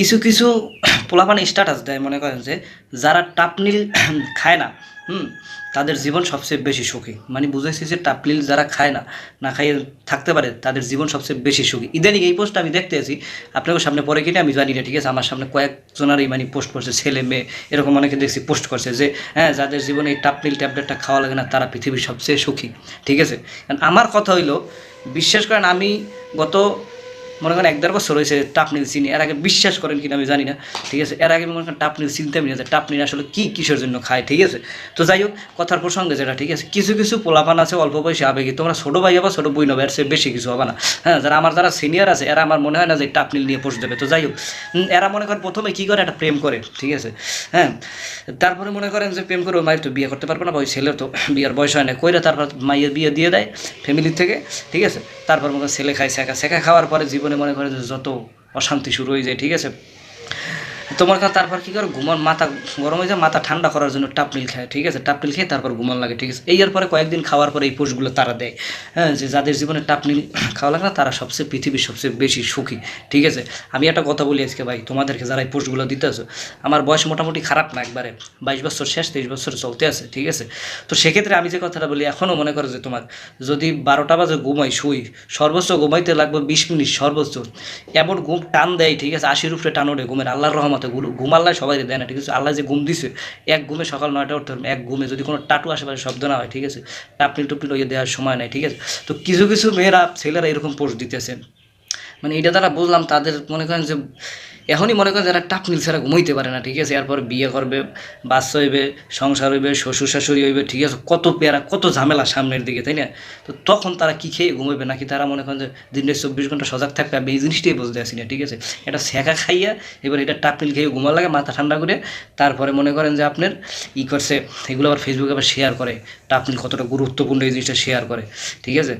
কিছু কিছু পোলাপানে স্ট্যাটাস দেয়, মনে করেন যে যারা টাপনিল খায় না, হুম, তাদের জীবন সবচেয়ে বেশি সুখী। মানে বুঝেছি যে টাপলিল যারা খায় না না খাইয়ে থাকতে পারে, তাদের জীবন সবচেয়ে বেশি সুখী। ইদানিং এই পোস্টটা আমি দেখতে আছি, আপনাকে সামনে পরে কিনে আমি জানি না, ঠিক আছে? আমার সামনে কয়েকজনারই মানে পোস্ট করছে, ছেলে, মেয়ে, এরকম অনেকে দেখছি পোস্ট করছে যে হ্যাঁ যাদের জীবনে এই টাপলিল ট্যাবলেটটা খাওয়া লাগে না, তারা পৃথিবীর সবচেয়ে সুখী, ঠিক আছে? আমার কথা হইল, বিশ্বাস করেন আমি গত মনে করেন এক দেড় বছর হয়েছে টাপনিল চিনি এর আগে বিশ্বাস করেন কিনা আমি জানি না, ঠিক আছে? এর আগে মনে করেন টাপনিল চিনতামই না যে টাপনিল আসলে কী কিসের জন্য খায়, ঠিক আছে? তো যাই হোক, কথার প্রসঙ্গে যেটা, ঠিক আছে? কিছু কিছু পোলাপান আছে অল্প বয়সে আবেগী, তোমরা ছোটো ভাই বা ছোটো বই নেবে এর চেয়ে বেশি কিছু হবে না। হ্যাঁ যারা আমার, যারা সিনিয়র আছে, এরা আমার মনে হয় না যে টাপনিল নিয়ে পোস্ট দেবে। তো যাই হোক এরা মনে করেন প্রথমে কী করে? একটা প্রেম করে, ঠিক আছে? হ্যাঁ তারপরে মনে করেন যে প্রেম করে মায়ের তো বিয়ে করতে পারবে না ওই ছেলের তো বিয়ের বয়স হয় না। কইরা তারপর মায়ের বিয়ে দিয়ে দেয় ফ্যামিলির থেকে, ঠিক আছে? তারপর মনে করেন ছেলে খায় শেখা শেখা খাওয়ার পরে জীবনে মনে করে যে যত অশান্তি শুরু হয়ে যায় ঠিক আছে? তোমার কাছে তারপর কী করে? ঘুমন মাথা গরম হয়ে যায়, মাথা ঠান্ডা করার জন্য টাপনিল খায়, ঠিক আছে? টাপনিল খেয়ে তারপর ঘুমন লাগে, ঠিক আছে? এই পরে কয়েকদিন খাওয়ার পরে এই পোষগুলো তারা দেয়। হ্যাঁ যে যাদের জীবনে টাপনিল খাওয়া লাগে না, তারা সবচেয়ে পৃথিবীর সবচেয়ে বেশি সুখী, ঠিক আছে? আমি একটা কথা বলি আজকে ভাই, তোমাদেরকে যারা এই পোষগুলো দিতে আছো আমার বয়স মোটামুটি খারাপ না একবারে, বাইশ বছর শেষ, তেইশ বছর চলতে আছে, ঠিক আছে? তো সেক্ষেত্রে আমি যে কথাটা বলি এখনও মনে করো যে তোমার, যদি বারোটা বাজে ঘুমাই, শুই, সর্বোচ্চ ঘুমাইতে লাগবে বিশ মিনিট সর্বোচ্চ, এমন ঘুম টান দেয়, ঠিক আছে? আশির উপরে টান ঘুমের, আল্লাহর রহমতে ঘু- ঘুম আল্লাহ সবাই দেয় না, ঠিক আছে? আল্লাহ যে ঘুম দিছে, এক ঘুমে সকাল নয়টা উঠতে এক ঘুমে যদি কোনো টাটু আশেপাশে শব্দ না হয়, ঠিক আছে? টাপলি টুপলি ওই দেওয়ার সময় নাই, ঠিক আছে? তো কিছু কিছু মেয়েরা, ছেলেরা এরকম পোস্ট দিতেছেন মানে এটা তারা বুঝলাম, তাদের মনে করেন যে এখনই মনে করেন যারা টাপনিল ছাড়া ঘুমাইতে পারে না, ঠিক আছে? এরপর বিয়ে করবে বাচ্চা হইবে, সংসার হইবে, শ্বশুর শাশুড়ি হইবে, ঠিক আছে? কত পেয়ারা, কত ঝামেলা সামনের দিকে, তাই না? তো তখন তারা কি খেয়ে ঘুমাবে নাকি তারা মনে করেন যে দিনের চব্বিশ ঘণ্টা সজাগ থাকবে আমি এই জিনিসটাই বুঝতে আসি না, ঠিক আছে? এটা শেখা খাইয়া এবার এটা টাপনিল খেয়ে ঘুমা লাগে, মাথা ঠান্ডা করে, তারপরে মনে করেন যে আপনার ই করছে, এগুলো আবার ফেসবুকে আবার শেয়ার করে টাপনিল কতটা গুরুত্বপূর্ণ এই জিনিসটা শেয়ার করে, ঠিক আছে?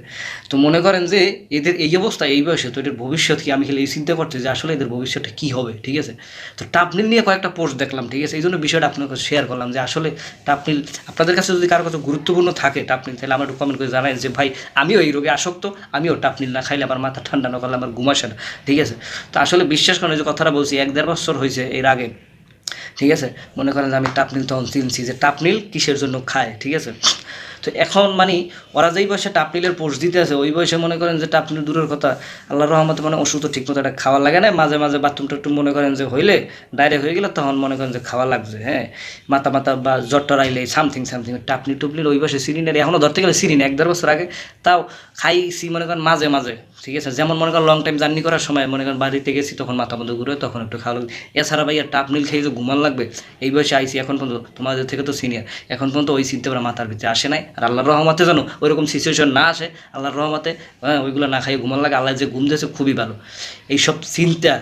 তো মনে করেন যে এদের এই অবস্থা, এই বয়সে তো এদের ভবিষ্যৎ কি? আমি খেলে এই চিন্তা করছি যে আসলে এদের ভবিষ্যৎটা কী হবে? ঠিক আছে? তো টাপনিল নিয়ে কয়েকটা পোস্ট দেখলাম, ঠিক আছে? এই জন্য বিষয়টা আপনার কাছে শেয়ার করলাম যে আসলে টাপনিল আপনাদের কাছে যদি কারও কাছে গুরুত্বপূর্ণ থাকে টাপনিল তাহলে আমার একটু কমেন্ট করে জানাই যে, ভাই, আমিও এই রোগে আসক্ত, আমিও টাপনিল না খাইলে আমার মাথা ঠান্ডা না করলে আমার ঘুম আসে না। ঠিক আছে? তো আসলে বিশ্বাস করেন যে কথাটা বলছি, এক দেড় বছর হয়েছে এর আগে, ঠিক আছে? মনে করেন যে আমি টাপনিল তখন চিনছি যে টাপনিল কিসের জন্য খায়, ঠিক আছে? তো এখন মানে ওরা যেই বয়সে টাপনিলের পোষ দিতে আছে ওই বয়সে মনে করেন যে টাপনিল দূরের কথা আল্লাহ রহমতে মানে ওষুধ ঠিক মতো একটা খাওয়া লাগে না, মাঝে মাঝে বাথরুম টাথরুম মনে করেন যে হইলে ডাইরেক্ট হয়ে গেলে তখন মনে করেন যে খাওয়া লাগছে হ্যাঁ। মাথা মাথা বা জ্বর টর আইলে সামথিং সামথিং টাপনি টুপনির ওই বয়সে সিরিনের এখনও ধরতে গেলে সিরিন, এক দেড় বছর আগে তাও খাইছি মনে করেন মাঝে মাঝে। ঠিক আছে? যেমন মনে করেন লং টাইম জার্নি করার সময় মনে করেন বাড়িতে গেছি, তখন মাথা মতো ঘুরে তখন একটু খাওয়া লাগবে। এছাড়া ভাই আর টাপনিল খেয়ে যে ঘুমান লাগবে, এই বয়সে আইসি এখন পর্যন্ত তোমাদের থেকে তো সিনিয়র এখন পর্যন্ত ওই চিন্তা করে মাথার ভিতরে আসে নাই। আর আল্লাহর রহমতে যেন ওইরকম সিচুয়েশন না আসে, আল্লাহর রহমতে হ্যাঁ ওইগুলো না খাইয়ে ঘুমান লাগে। আল্লাহ যে ঘুম দিয়েছে খুবই ভালো। এইসব চিন্তা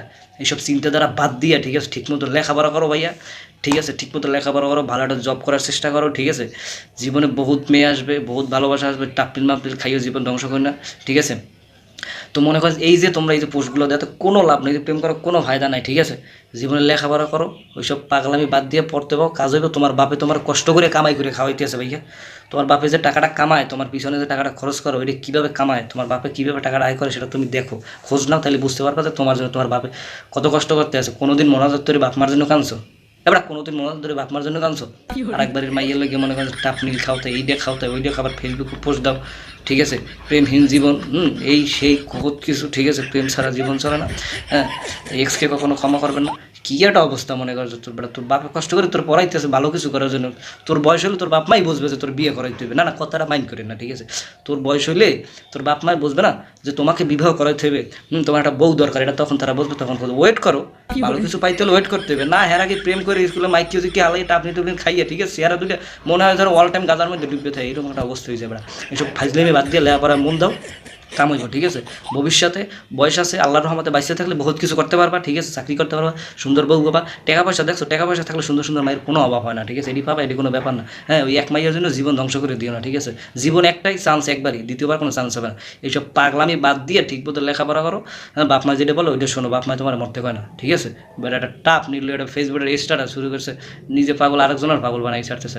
এইসব চিন্তা দ্বারা বাদ দিয়া, ঠিক আছে? ঠিকমতো লেখাপড়া করো ভাইয়া। ঠিক আছে? ঠিকমতো লেখাপড়া করো, ভালো একটা জব করার চেষ্টা করো, ঠিক আছে? জীবনে বহুত মেয়ে আসবে, বহুত ভালোবাসা আসবে টাপটিল মাপটিল খাইয়ে জীবন ধ্বংস করি না, ঠিক আছে? তো মনে করো এই যে তোমরা এই যে পোস্টগুলো দেয়, তো কোনো লাভ নেই, প্রেম করার কোনো ফায়দা নাই, ঠিক আছে? জীবনে লেখাপড়া করো, ওইসব পাগলামি বাদ দিয়ে পড়তে পারো, কাজ হইবে, তোমার বাপে তোমার কষ্ট করে কামাই করে খাওয়াইতে আছে ভাইয়া। তোমার বাপে যে টাকাটা কামায়, তোমার পিছনে যে টাকাটা খরচ করো ওইটা কীভাবে কামায়, তোমার বাপে কীভাবে টাকাটা আয় করে, সেটা তুমি দেখো। খোঁজ নাও, তাহলে বুঝতে পারবে যে তোমার জন্য তোমার বাপে কত কষ্ট করতে আছে, কোনোদিন মনোযোগ তৈরি বাপ মার জন্য কাঁদছো। এবার কোনোদিন মনে ধরে বাপ মার জন্য কাঁদছো? আর একবারের মাইয়ের লাগে মনে করেন টাপনিল খাও তাই এইটা খাও তাই ওইটা খাবার ফেসবুকে পোস্ট দাও, ঠিক আছে? প্রেমহীন জীবন, হুম, এই সেই কত কিছু, ঠিক আছে? প্রেম ছাড়া জীবন চলে না। হ্যাঁ এক্সকে কখনো ক্ষমা করবেন না। কি একটা অবস্থা মনে কর তোর বেটা, তোর বাপে কষ্ট করে তোর পড়াইতেছে, ভালো কিছু করার জন্য। তোর বয়স হলে তোর বাপ মাই বুঝবে যে তোর বিয়ে করাইতে হবে না না, কথাটা মাইন্ড করে না, ঠিক আছে? তোর বয়স হইলে তোর বাপ মাই বুঝবে না যে তোমাকে বিবাহ করাইতে হবে হুম, তোমার একটা বউ দরকার, এটা তখন তারা বুঝবে, তখন ওয়েট করো, ভালো কিছু পাইতে হলে ওয়েট করতে হবে না হের আগে প্রেম করে স্কুলে মাইক কেউ কি আলাই আপনি টুপনি খাইয়ে, ঠিক আছে? চেয়ারা দুটো মনে হয় ধরো অল টাইম গাজার মধ্যে ডুববে থাকে, এরকম একটা অবস্থা হয়ে যাবে এসব ফাইজলামি বাদ দিয়ে লেখাপড়া মন দাও। কামাইব ঠিক আছে? ভবিষ্যতে বয়স আছে, আল্লাহর রহমতে বাইসে থাকলে বহুত কিছু করতে পারবা, ঠিক আছে? চাকরি করতে পারবা, সুন্দর বউ বাবা টাকা পয়সা, দেখছ, টাকা পয়সা থাকলে সুন্দর সুন্দর মায়ের কোনো অভাব হয় না, ঠিক আছে? এটি পাবা, এটি কোনো ব্যাপার না। হ্যাঁ ওই এক মাইয়ের জন্য জীবন ধ্বংস করে দিও না, ঠিক আছে? জীবন একটাই চান্স একবারই, দ্বিতীয়বার কোনো চান্স হবে না। এইসব পাগলামি বাদ দিয়ে ঠিক মতো লেখাপড়া করো। হ্যাঁ বাপ মা যেটা বলো, ওইটা শোনো, বাপ মা তোমার মরতে কয় না, ঠিক আছে? এবার একটা টাপ নিল একটা ফেসবুকের স্টার্ট শুরু করছে, নিজে পাগল, আরেকজনের পাগল বানাই ছাড়তেছে।